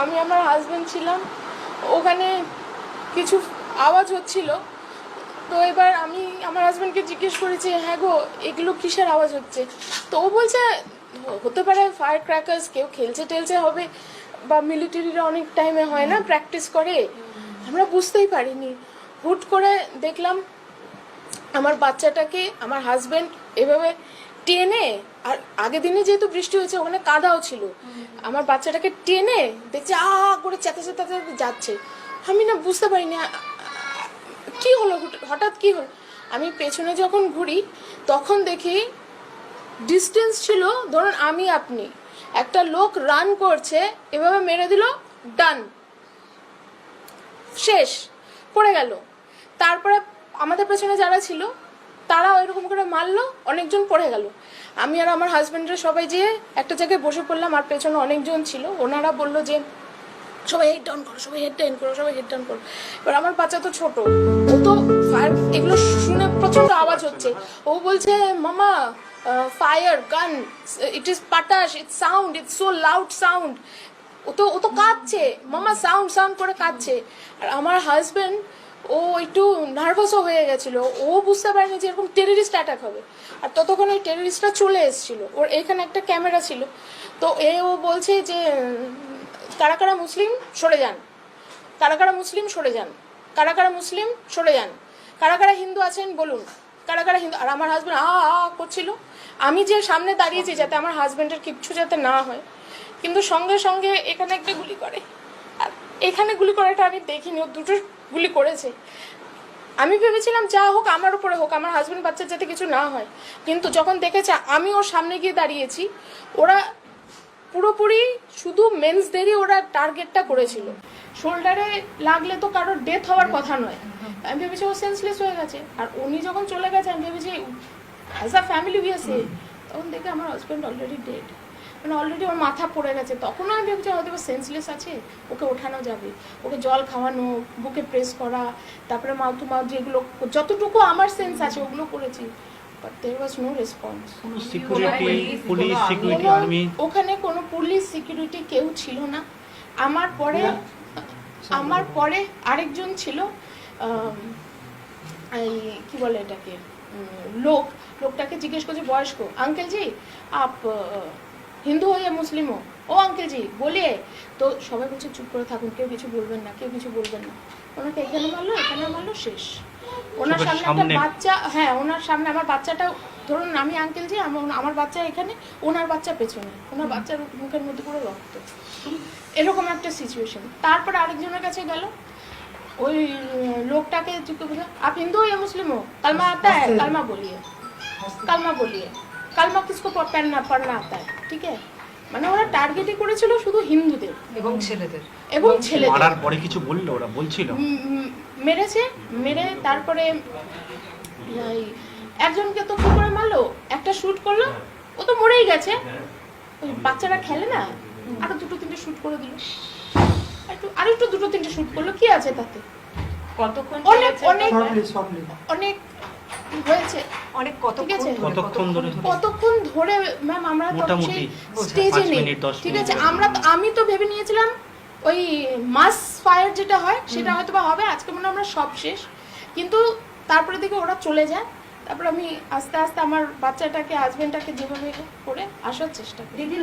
আমি আমার হাজব্যান্ড ছিলাম। ওখানে কিছু আওয়াজ হচ্ছিল। তো এবার আমি আমার হাজব্যান্ডকে জিজ্ঞেস করেছি হ্যাঁ গো, এগুলো কিসের আওয়াজ হচ্ছে? তো ও বলছে, হতে পারে ফায়ার ক্র্যাকার্স কেউ খেলছে টেলছে হবে বা মিলিটারিরা অনেক টাইমে হয় না প্র্যাকটিস করে। আমরা বুঝতেই পারিনি। হুট করে দেখলাম আমার বাচ্চাটাকে আমার হাজব্যান্ড এভাবে টেনে, আর আগের দিনে যেহেতু বৃষ্টি হয়েছে, ওখানে কাদাও ছিল। আমার বাচ্চাটাকে টেনে দেখছে, আ করে চেঁচাতে চেঁচাতে যাচ্ছে। আমি না বুঝতে পারিনি, আ- আ- কি হলো হঠাৎ কি হলো? আমি পেছনে যখন ঘুরি, তখন দেখি ডিস্টেন্স ছিল, ধরুন আমি আপনি, একটা লোক রান করছে, এভাবে মেরে দিল ডান শেষ, পড়ে গেল। তারপরে আমাদের পেছনে যারা ছিল তারা এরকম করে মারলো, অনেকজন পড়ে গেল। আমি আর আমার হাজব্যান্ডরা সবাই যেয়ে একটা জায়গায় বসে পড়লাম, আর পেছনে অনেকজন ছিল। ওনারা বলল যে, সবাই হেড ডাউন করো, সবাই হেড ডাউন করো, সবাই হেড ডাউন করো। এবার আমার বাচ্চা তো ছোট, ও তো ফায়ার এগুলো শুনে প্রচণ্ড আওয়াজ হচ্ছে। ও বলছে, মামা fire gun it is পাটাস it sound it's so loud sound ও তো ও তো কাঁদছে, মামা সাউন্ড সাউন্ড করে কাঁদছে। আর আমার হাজবেন্ড ও একটু নার্ভাসও হয়ে গেছিল। ও বুঝতে পারেনি যে এরকম টেররিস্ট অ্যাটাক হবে। আর ততক্ষণ ওই টেররিস্টটা চলে এসেছিল। ওর এখানে একটা ক্যামেরা ছিল। তো এ ও বলছে যে, কারা কারা মুসলিম, সরে যান। কারা কারা মুসলিম, সরে যান। কারা কারা মুসলিম, সরে যান। কারা কারা হিন্দু আছেন, বলুন। কারা কারা হিন্দু আর আমার হাজব্যান্ড আ আ করছিল। আমি যে সামনে দাঁড়িয়েছি যাতে আমার হাজব্যান্ডের কিচ্ছু যাতে না হয়। কিন্তু সঙ্গে সঙ্গে এখানে একটা গুলি করে। এখানে গুলি করাটা আমি দেখিনি, ও দুটো গুলি করেছে। আমি ভেবেছিলাম যা হোক আমার উপরে হোক, আমার হাজব্যান্ড বাচ্চার যাতে কিছু না হয়। কিন্তু যখন দেখেছে, আমি ওর সামনে গিয়ে দাঁড়িয়েছি, ওরা পুরোপুরি শুধু মেন্সদেরই ওরা টার্গেটটা করেছিল। শোল্ডারে লাগলে তো কারোর ডেথ হওয়ার কথা নয়। আমি ভেবেছি ও সেন্সলেস হয়ে গেছে। আর উনি যখন চলে গেছে, আমি ভেবেছি অ্যাজ আ ফ্যামিলি উই আছে তখন দেখে আমার হাজব্যান্ড অলরেডি ডেড মানে অলরেডি ওর মাথা পড়ে গেছে। তখনও আমি ভেবেছি হয়তো সেন্সলেস আছে ওকে ওঠানো যাবে। ওকে জল খাওয়ানো বুকে প্রেস করা তারপরে মাউথ মাউথ যেগুলো যতটুকু আমার সেন্স আছে ওগুলো করেছি। But there was no response security police security army ওখানে কোনো পুলিশ সিকিউরিটি কেউ ছিল না। আমার পরে আমার পরে আরেকজন ছিল এই কি বলে এটাকে? লোক। লোকটাকে জিজ্ঞেস করছে বয়স্ক আঙ্কেল জি আপ হিন্দু হয়ে মুসলিমও। ও আঙ্কেলজি বলিয়ে তো সবাই বলছে চুপ করে থাকুন কেউ কিছু বলবেন না কেউ কিছু বলবেন না। ওনাকে এখানে মারলো এখানে মারলো শেষ। ওনার সামনে একটা বাচ্চা হ্যাঁ ওনার সামনে আমার বাচ্চাটা ধরুন আমি আঙ্কেল যে আমার বাচ্চা এখানে ওনার বাচ্চা পেছনে। ওনার বাচ্চার মুখের মধ্যে পুরো রক্ত। এরকম একটা সিচুয়েশন তারপর আরেকজনের কাছে গেল। ওই লোকটাকে আপনি হিন্দু মুসলিমও কালমা আতা কালমা বলিয়ে কালমা বলিয়ে। कलमा बोलिए कलमा बोलिए कलमा किसको प- पढ़ना पढ़ना आता है ठीक है মানে ওরা টার্গেটই করেছিল শুধু হিন্দুদের এবং ছেলেদের এবং ছেলেদের মারার পরে কিছু বললো ওরা বলছিল উম, উম, মেরেছে মেরে তারপরে এই একজনকে তো কি করে মারলো একটা শুট করলো ও তো মরেই গেছে ওই বাচ্চারা খেলে না আরো দুটো তিনটে শুট করে দিল একটু আর একটু দুটো তিনটে শুট করলো কি আছে তাতে কতক্ষণ অনেক চলেছে? অনেক শর্টলি শর্টলি অনেক হয়েছে। অনেক কতক্ষণ কতক্ষণ ধরে? কতক্ষণ? ধরে ম্যাম আমরা তো সেই স্টেজে নেই। ঠিক আছে? আমরা তো- আমি তো ভেবে নিয়েছিলাম ওই মাস ফায়ার যেটা হয় সেটা হয়তো বা হবে আজকে মনে হয় আমরা সব শেষ। কিন্তু তারপরে দেখে ওরা চলে যায়। তারপর আমি আস্তে আস্তে আমার বাচ্চাটাকে হাজবেন্ডটাকে যেভাবে করে আসার চেষ্টা করি।